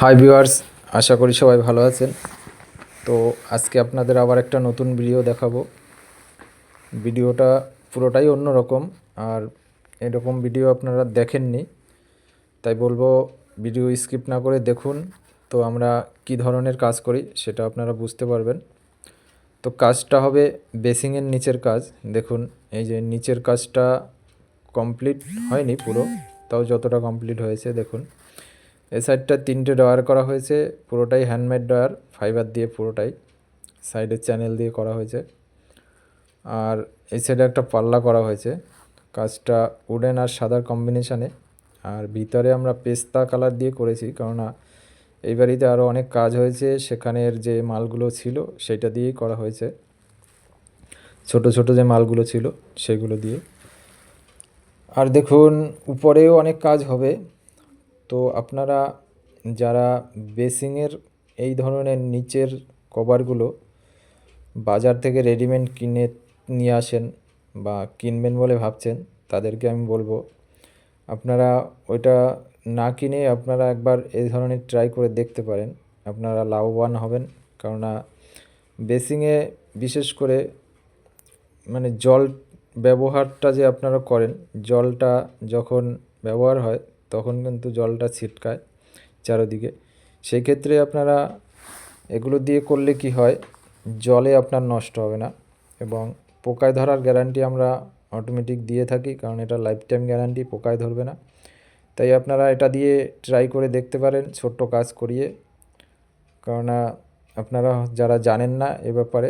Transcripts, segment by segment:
Hi viewers আশা করি সবাই ভালো আছেন। তো আজকে আপনাদের আবার একটা নতুন ভিডিও দেখাবো। ভিডিওটা পুরোটাই অন্য রকম আর এরকম ভিডিও আপনারা দেখেননি। তাই বলব ভিডিও স্কিপ না করে দেখুন। তো আমরা কি ধরনের কাজ করি, সেটা আপনারা বুঝতে পারবেন। তো কাজটা হবে বেসিংয়ের নিচের কাজ। দেখুন, এই যে নিচের কাজটা কমপ্লিট হয়নি পুরো, তাও যতটা কমপ্লিট হয়েছে, দেখুন। এই সাইডটা তিনটে ডয়ার করা হয়েছে, পুরোটাই হ্যান্ডমেড ডয়ার ফাইবার দিয়ে পুরোটাই সাইডের চ্যানেল দিয়ে করা হয়েছে। আর এই সাইডে একটা পাল্লা করা হয়েছে, কাজটা উডেন আর সাদার কম্বিনেশানে আর ভিতরে আমরা পেস্তা কালার দিয়ে করেছি, কেননা এই বাড়িতে আরও অনেক কাজ হয়েছে, সেখানের যে মালগুলো ছিল সেটা দিয়েই করা হয়েছে। ছোট ছোট যে মালগুলো ছিল, সেগুলো দিয়ে। আর দেখুন, উপরেও অনেক কাজ হবে। তো আপনারা যারা বেসিংয়ের এই ধরনের নিচের কভারগুলো বাজার থেকে রেডিমেড কিনে নিয়ে আসেন বা কিনবেন বলে ভাবছেন, তাদেরকে আমি বলব, আপনারা ওইটা না কিনে আপনারা একবার এই ধরনের ট্রাই করে দেখতে পারেন। আপনারা লাভবান হবেন, কেননা বেসিংয়ে বিশেষ করে মানে জল ব্যবহারটা যে আপনারা করেন, জলটা যখন ব্যবহার হয় তখন কিন্তু জলটা ছিটকায় চারোদিকে। সেই ক্ষেত্রে আপনারা এগুলো দিয়ে করলে কি হয়, জলে আপনার নষ্ট হবে না এবং পোকায় ধরার গ্যারান্টি আমরা অটোমেটিক দিয়ে থাকি কারণ এটা লাইফ টাইম গ্যারান্টি পোকায় ধরবে না। তাই আপনারা এটা দিয়ে ট্রাই করে দেখতে পারেন, ছোট্ট কাজ করিয়ে। কেননা আপনারা যারা জানেন না এ ব্যাপারে,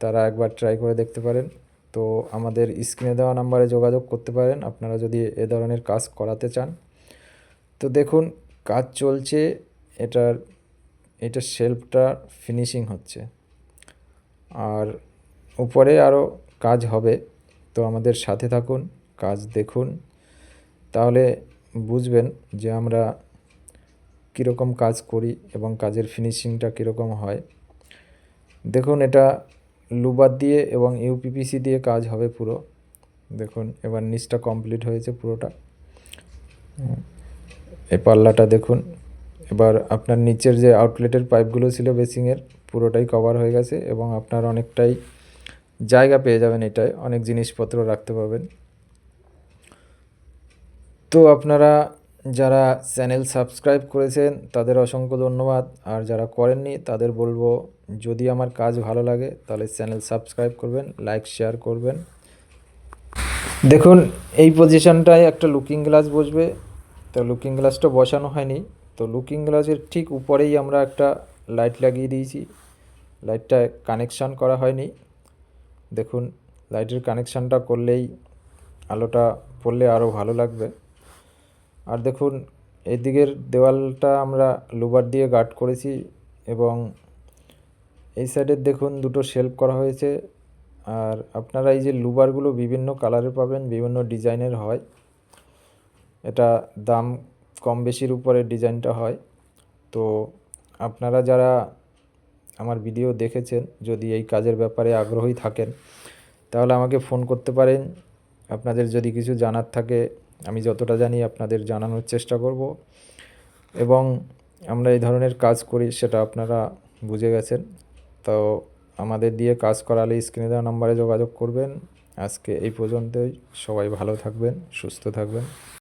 তারা একবার ট্রাই করে দেখতে পারেন। তো আমাদের স্ক্রিনে দেওয়া নাম্বারে যোগাযোগ করতে পারেন। আপনারা যদি এ ধরনের কাজ করাতে চান তো দেখুন, কাজ চলছে, এটার, এটা শেল্ফটা ফিনিশিং হচ্ছে। আর উপরে আরও কাজ হবে, তো আমাদের সাথে থাকুন, কাজ দেখুন। তাহলে বুঝবেন যে আমরা কীরকম কাজ করি এবং কাজের ফিনিশিংটা কীরকম হয়। দেখুন, এটা লুবার দিয়ে এবং ইউপিপিসি দিয়ে কাজ হবে পুরো। দেখুন, এবার নিচটা কমপ্লিট হয়েছে পুরোটা। এই পাল্লাটা দেখুন। এবার আপনার নিচের যে আউটলেটের পাইপগুলো ছিল বেসিংয়ের পুরোটাই কভার হয়ে গেছে এবং আপনার অনেকটাই জায়গা পেয়ে যাবেন এটায়। অনেক জিনিসপত্র রাখতে পারবেন। তো আপনারা যারা চ্যানেল সাবস্ক্রাইব করেছেন, তাদের অসংখ্য ধন্যবাদ। আর যারা করেননি, তাদের বলব, যদি আমার কাজ ভালো লাগে, তাহলে চ্যানেল সাবস্ক্রাইব করবেন লাইক শেয়ার করবেন। দেখুন, এই পজিশনটায় একটা লুকিং গ্লাস বসবে। তো লুকিং গ্লাসটা বসানো হয়নি। তো লুকিং গ্লাসের ঠিক উপরেই আমরা একটা লাইট লাগিয়ে দিয়েছি। লাইটটা কানেকশান করা হয়নি। দেখুন লাইটের কানেকশানটা করলেই আলোটা পড়লে আরও ভালো লাগবে। আর দেখুন, এদিকের দেওয়ালটা আমরা লুবার দিয়ে গার্ড করেছি এবং এই সাইডের দেখুন দুটো শেল্ফ করা হয়েছে। আর আপনারা এই যে লুবারগুলো বিভিন্ন কালারের পাবেন, বিভিন্ন ডিজাইনের হয়। এটা দাম কম বেশির উপরে ডিজাইনটা হয়। তো আপনারা যারা আমার ভিডিও দেখেছেন, যদি এই কাজের ব্যাপারে আগ্রহী থাকেন, তাহলে আমাকে ফোন করতে পারেন। আপনাদের যদি কিছু জানার থাকে, আমি যতটা জানি আপনাদের জানানোর চেষ্টা করব। এবং আমরা এই ধরনের কাজ করি, সেটা আপনারা বুঝে গেছেন। তো আমাদের দিয়ে কাজ করালে স্ক্রিনে দেওয়া নাম্বারে যোগাযোগ করবেন। আজকে এই পর্যন্তই। সবাই ভালো থাকবেন, সুস্থ থাকবেন।